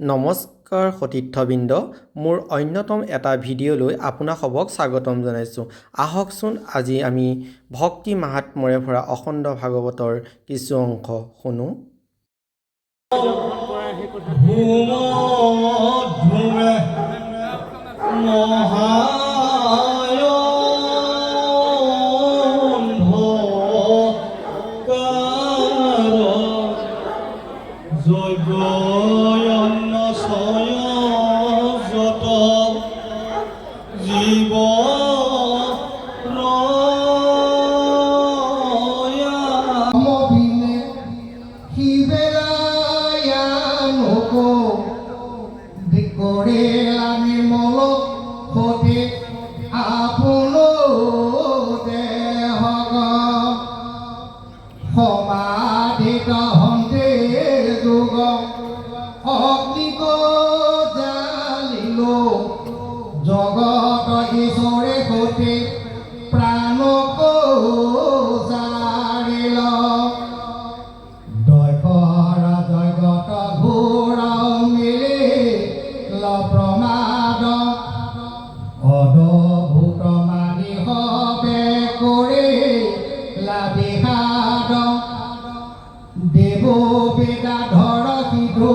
নমস্কাৰ সতীৰ্থবৃন্দ মোৰ অন্যতম এটা ভিডিঅ'লৈ আপোনাসৱক স্বাগতম জনাইছোঁ। আহকচোন আজি আমি ভক্তি মাহাত্ম্যৰে ভৰা অখণ্ড ভাগৱতৰ কিছু অংশ শুনো। যজ্ঞয়ন্ন যত জীব মবিনে কি বেলায় সতে প্ৰাণক জাৰিল দৈকৰ জগত ঘোৰ মিলি প্ৰমাদ অদভূত মানি হবে কৰি লাবিষাদ দেৱ বেদাধৰ সিধু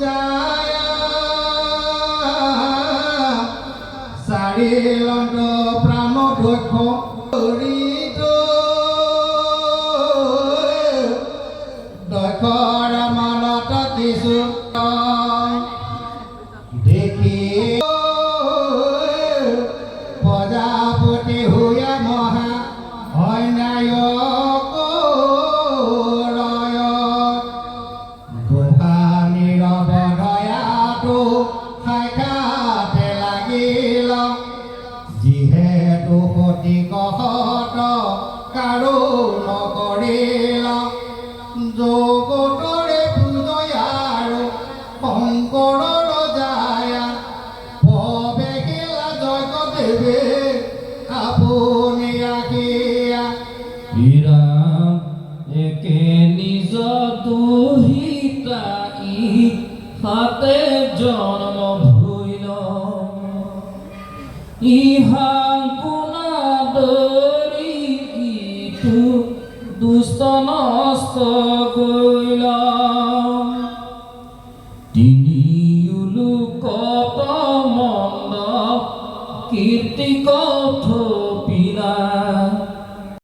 যায় চাৰিলন্ত প্ৰাণ দক্ষ একে নিজ দুহিতাই হাতে জন্ম ভুইল ইহা কোনা দরি ইটু দুষ্ট নষ্ট কইল তিনি উলু মন্দ কীর্তি কঠোর